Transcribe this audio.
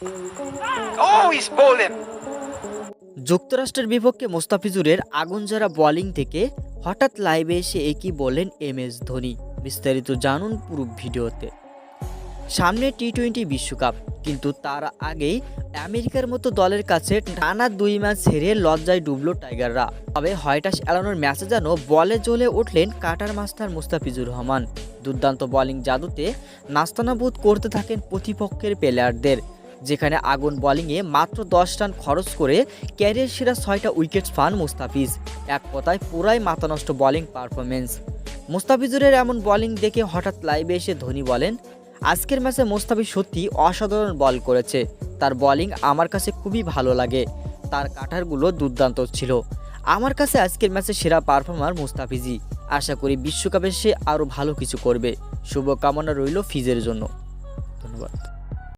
Oh. যুক্তরাষ্ট্রের বিপক্ষে মোস্তাফিজুরের আগুন যারা বোলিং থেকে হঠাৎ লাইভে এসে একই বলেন এম এস ধোনি। বিস্তারিত জানুন পুরো ভিডিওতে। সামনে টি টোয়েন্টি বিশ্বকাপ, কিন্তু তার আগেই আমেরিকার মতো দলের কাছে টানা দুই ম্যাচ হেরে লজ্জায় ডুবলো টাইগাররা। তবে হয়টাস এড়ানোর ম্যাচে যেন বলে জ্বলে উঠলেন কাটার মাস্টার মুস্তাফিজুর রহমান। দুর্দান্ত বোলিং জাদুতে নাস্তানাবুদ করতে থাকেন প্রতিপক্ষের প্লেয়ারদের যেখানে আগুন বোলিংয়ে মাত্র দশ রান খরচ করে ক্যারিয়ার সেরা ছয়টা উইকেট পান মুস্তাফিজ। এক কথায় পুরাই মাতানষ্ট বোলিং পারফরমেন্স মুস্তাফিজুরের এমন বোলিং দেখে হঠাৎ লাইভে এসে ধোনি বলেন, আজকের ম্যাচে মুস্তাফিজ সত্যি অসাধারণ বল করেছে। তার বোলিং আমার কাছে খুবই ভালো লাগে। তার কাটারগুলো দুর্দান্ত ছিল। আমার কাছে আজকের ম্যাচে সেরা পারফর্মার মুস্তাফিজই। আশা করি বিশ্বকাপে সে আরও ভালো কিছু করবে। শুভকামনা রইল ফিজের জন্য। ধন্যবাদ।